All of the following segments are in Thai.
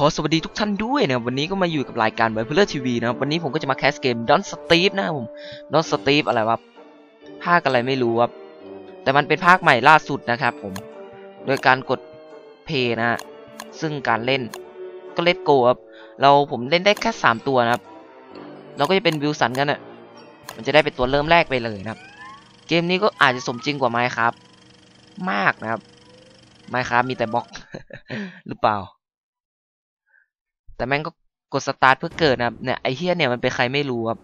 ขอสวัสดีทุกท่านด้วยนะวันนี้ก็มาอยู่กับรายการไบเพลอร์ทีวีนะครับวันนี้ผมก็จะมาแคสเกมดอนสตีฟนะผมดอนสตีฟอะไรวะภาคอะไรไม่รู้ครับแต่มันเป็นภาคใหม่ล่าสุดนะครับผมโดยการกดเพย์นะซึ่งการเล่นก็เลตโกครับเราผมเล่นได้แค่สามตัวนะครับ เราก็จะเป็นวิลสันกันอะมันจะได้เป็นตัวเริ่มแรกไปเลยนะครับ เกมนี้ก็อาจจะสมจริงกว่าไมค์ครับ มากนะครับไมค์ครับมีแต่บล็อกหรือเปล่า แต่แม่งก็กดสตาร์ทเพื่อเกิดนะเนี่ยไอเฮียเนี่ยมันเป็นใครไม่รู้ครับ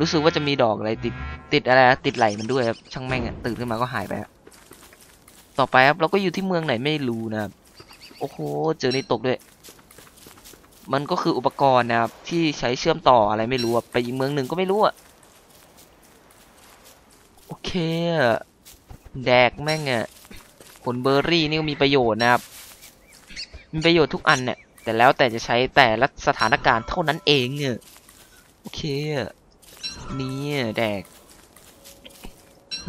รู้สึกว่าจะมีดอกอะไรติดติดอะไรนะติดไหลมันด้วยครับช่างแม่งตื่นขึ้นมาก็หายไปครับต่อไปครับเราก็อยู่ที่เมืองไหนไม่รู้นะครับโอ้โหเจอในตกด้วย มันก็คืออุปกรณ์นะครับที่ใช้เชื่อมต่ออะไรไม่รู้ไปอีกเมืองหนึ่งก็ไม่รู้อะโอเคแดกแม่งอะผลเบอร์รี่นี่ก็มีประโยชน์นะครับมีประโยชน์ทุกอันเนี่ย แต่แล้วแต่จะใช้แต่ละสถานการณ์เท่านั้นเองเนี่ยโอเคนี่แดก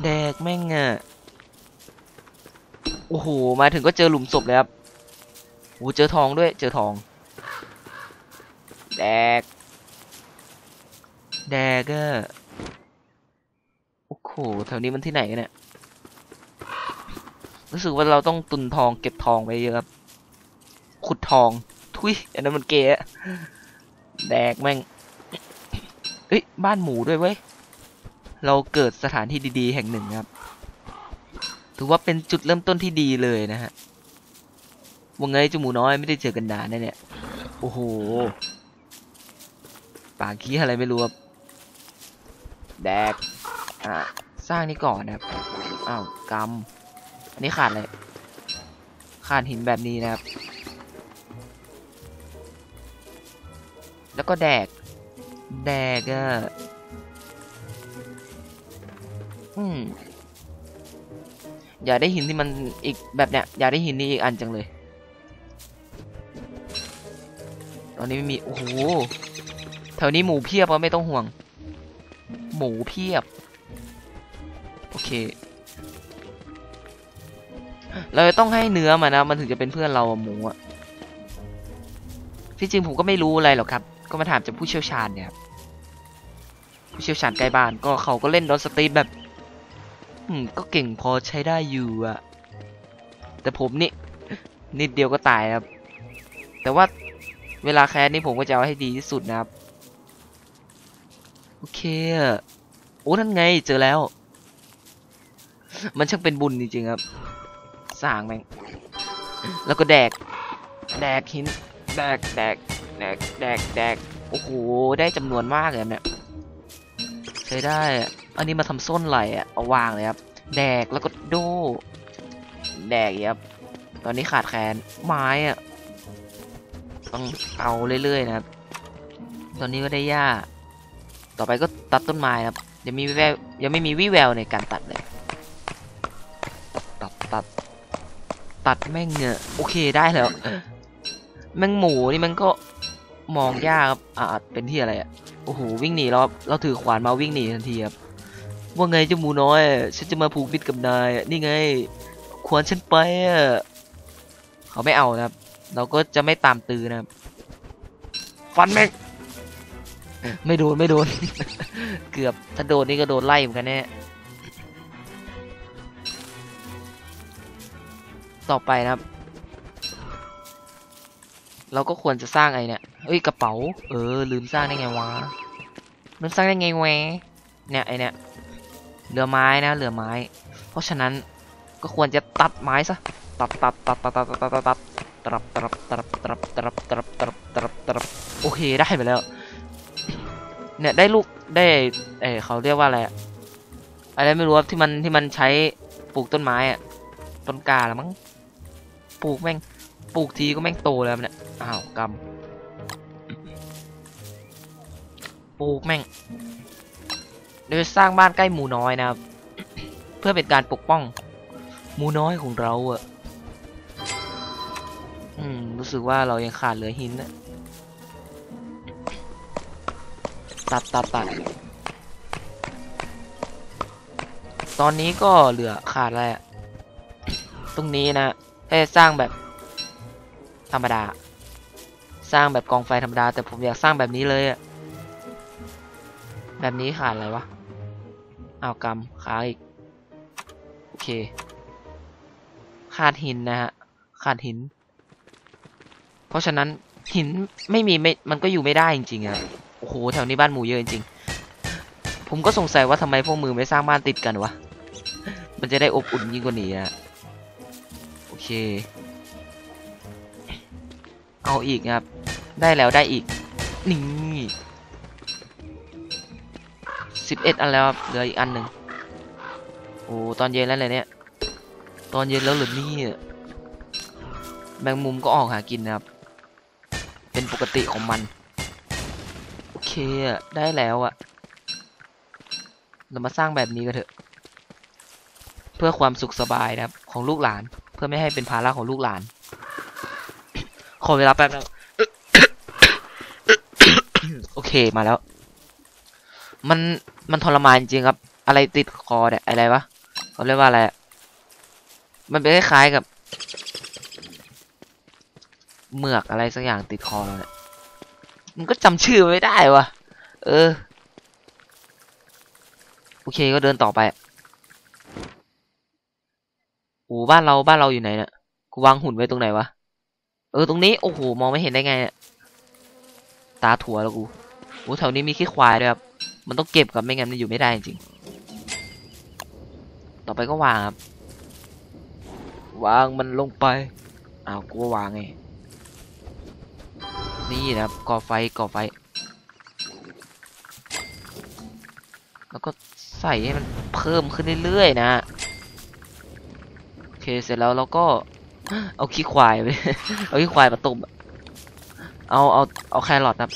แดกแม่งอะโอ้โหมาถึงก็เจอหลุมศพเลยครับโอ้เจอทองด้วย เจอทอง แดก แดกอะโอ้โหแถวนี้มันที่ไหนกันเนี่ยรู้สึกว่าเราต้องตุนทองเก็บทองไปเยอะครับขุดทอง ทุยอันนั้นมันเกะแดกแม่งเอ้ยบ้านหมูด้วยเว้ย เราเกิดสถานที่ดีๆ แห่งหนึ่งครับ ถือว่าเป็นจุดเริ่มต้นที่ดีเลยนะฮะว่าไงเจ้าหมูน้อยไม่ได้เจอกันนานนะเนี่ย โอ้โห ปากขี้อะไรไม่รู้ครับ แดก อะสร้างนี่ก่อนนะครับ อ้าวกำอันนี้ขาดเลยขาดหินแบบนี้นะครับ แล้วก็แดก แดกอะอืมอยากได้หินที่มันอีกแบบเนี้ยอยากได้หินนี้อีกอันจังเลย ตอนนี้ไม่มี โอ้โห แถวนี้หมูเพียบก็ไม่ต้องห่วง หมูเพียบ โอเค เราต้องให้เนื้อมานะ มันถึงจะเป็นเพื่อนเราอะหมูอะที่จริงผมก็ไม่รู้อะไรหรอกครับ ก็มาถามจากผู้เชี่ยวชาญเนี่ยครับผู้เชี่ยวชาญใกล้บ้านก็เขาก็เล่นดอนสตรีทแบบ อืม ก็เก่งพอใช้ได้อยู่อะแต่ผมนี่ นิดเดียวก็ตายครับ แต่ว่าเวลาแคสนี่ผมก็จะเอาให้ดีที่สุดนะครับ โอเคโอ้นั่นไงเจอแล้ว มันช่างเป็นบุญจริงๆครับสร้างแม่งแล้วก็แดก แดกหิน แดกแดก แดกแดกแดกโอ้โห ได้จำนวนมากเลยเนี่ยใช้ได้ อันนี้มาทำส้นไหลอะเอาวางเลยครับ แดกแล้วก็โด แดกครับ ตอนนี้ขาดแคลนไม้อะต้องเอาเรื่อยๆนะครับ ตอนนี้ก็ได้หญ้า ต่อไปก็ตัดต้นไม้ครับ ยังมีแววยังไม่มีวิแววในการตัดเลย ตัดตัดตัดแม่งเนี่ยโอเคได้แล้ว แม่งหมูนี่มันก็ มองยากครับอ่าเป็นที่อะไรอะโอ้โหวิ่งหนีเราเราถือขวานมาวิ่งหนีทันทีครับว่าไงเจ้าหมูน้อย ฉันจะมาผูกมิตรกับนายนี่ไง ขวานฉันไปอะเขาไม่เอานะครับ เราก็จะไม่ตามตือนะครับฟันแม่งไม่โดนไม่โดน เกือบถ้าโดนนี่ก็โดนไล่เหมือนกันแน่ต่อไปนะครับ เราก็ควรจะสร้างไอ้เนี่ย เอ้ยกระเป๋า เออ ลืมสร้างได้ไงวะลืมสร้างได้ไงแวเนี่ยไอเนี่ยเหลือไม้นะเหลือไม้ เพราะฉะนั้นก็ควรจะตัดไม้ซะตัดตัดตัดตัดตัดตัดตัดตัดตรับตรับตรับตรับตรับตรับตรับตรับตรับโอเคได้ไปแล้ว เนี่ยได้ลูกได้เออเขาเรียกว่าอะไรอะอะไรไม่รู้ครับที่มันที่มันใช้ปลูกต้นไม้อะต้นกาละมั้งปลูกแม่งปลูกทีก็แม่งโตแล้วเนี่ยอ้าวกำ ลูกแม่งเดี๋ยวสร้างบ้านใกล้หมูน้อยนะครับ เพื่อเป็นการปกป้อง หมูน้อยของเราอะอืมรู้สึกว่าเรายังขาดเหลือหินนะตัดตัดตัดตอนนี้ก็เหลือขาดอะไรอะตรงนี้นะแค่สร้างแบบธรรมดา สร้างแบบกองไฟธรรมดา แต่ผมอยากสร้างแบบนี้เลยอะ แบบนี้ขาดอะไรวะเอากำขาอีก โอเค ขาดหินนะฮะ ขาดหิน เพราะฉะนั้นหินไม่มีไม่มันก็อยู่ไม่ได้จริงๆอะโอ้โหแถวนี้บ้านหมูเยอะจริงๆผมก็สงสัยว่าทำไมพวกมือไม่สร้างบ้านติดกันวะ มันจะได้อบอุ่นยิ่งกว่านี้อะโอเค เอาอีกครับ ได้แล้วได้อีก นี่ สิบเอ็ดอันแล้วครับเหลืออีกอันหนึ่งโอ้ตอนเย็นแล้วเลยเนี่ย ตอนเย็นแล้วหรือนี่แมงมุมก็ออกหากินนะครับ เป็นปกติของมัน โอเคอะได้แล้วอะเรามาสร้างแบบนี้กันเถอะ เพื่อความสุขสบายนะครับ ของลูกหลาน เพื่อไม่ให้เป็นภาระของลูกหลาน ขอเวลาแป๊บนึงโอเคมาแล้ว มัน มันทรมานจริงครับ อะไรติดคอเนี่ยอะไรวะเขาเรียกว่าอะไรอะมันเป็นคล้ายๆกับเหมือกอะไรสักอย่างติดคอเราเนี่ยมันก็จำชื่อไม่ได้วะเออ โอเคก็เดินต่อไปโอ้บ้านเราบ้านเราอยู่ไหนเนี่ยกูวางหุ่นไว้ตรงไหนวะ เออตรงนี้โอ้โหมองไม่เห็นได้ไงเนี่ยตาถั่วแล้วกูโอ้แถวนี้มีขี้ควายด้วยครับ มันต้องเก็บกับไม่งั้นมันอยู่ไม่ได้จริง ต่อไปก็วางครับ วางมันลงไป อ้าวกูก็วางไง นี่นะครับก่อไฟก่อไฟ แล้วก็ใส่ให้มันเพิ่มขึ้นเรื่อยๆนะ โอเคเสร็จแล้วเราก็เอาขี้ควายไป เอาขี้ควายมาต้มเอาเอาเอาแครอทครับ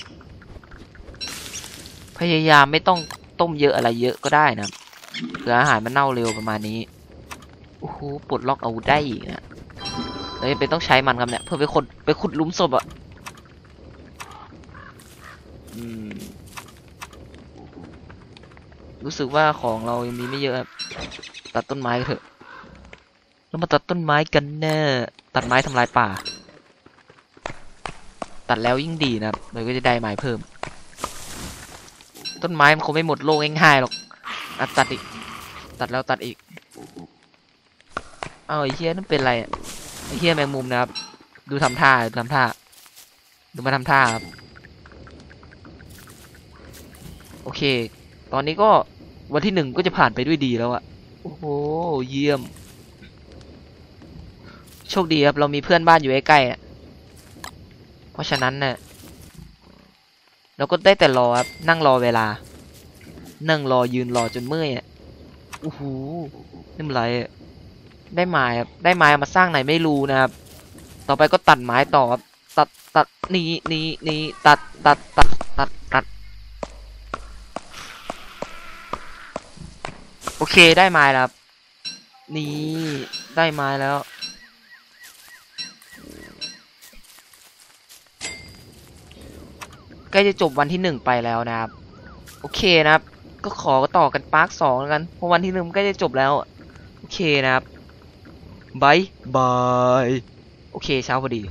พยายามไม่ต้องต้มเยอะอะไรเยอะก็ได้นะเผื่ออาหารมันเน่าเร็วประมาณนี้โอ้โหปลดล็อกอาวุธได้อีกนะเลยเป็นต้องใช้มันครับเนี่ยเพื่อไปขุดไปขุดลุมศพอะรู้สึกว่าของเรายังมีไม่เยอะตัดต้นไม้เถอะเรามาตัดต้นไม้กันแน่ตัดไม้ทำลายป่า ตัดแล้วยิ่งดีนะครับเราก็จะได้ไม้เพิ่ม ต้นไม้มันคงไม่หมดโลกง่ายๆหรอกอะตัดอีก ตัดแล้วตัดอีก เอาไอ้เฮียนั่นเป็นอะไรอะไอ้เฮียแมงมุมนะครับ ดูทำท่าดูทำท่า ดูมาทำท่าครับ โอเค ตอนนี้ก็วันที่หนึ่งก็จะผ่านไปด้วยดีแล้วอะโอ้โห เยี่ยม โชคดีครับ เรามีเพื่อนบ้านอยู่ใกล้ๆเพราะฉะนั้นเนี่ย เราก็ได้แต่รอครับนั่งรอเวลา นั่งรอยืนรอจนเมื่อยอะโอ้โหนี่มันอะไรได้ไม้ครับได้ไม้มาสร้างไหนไม่รู้นะครับ ต่อไปก็ตัดไม้ต่อครับตัดตัดนี่นี่นี่ตัดตัดตัดตัดตัดโอเคได้ไม้แล้วนี่ได้ไม้แล้ว ใกล้จะจบวันที่หนึ่งไปแล้วนะครับ โอเคนะครับ ก็ขอต่อกันปาร์คสองกันเพราะวันที่หนึ่งมันใกล้จะจบแล้ว โอเคนะครับบายบาย โอเคเช้าพอดี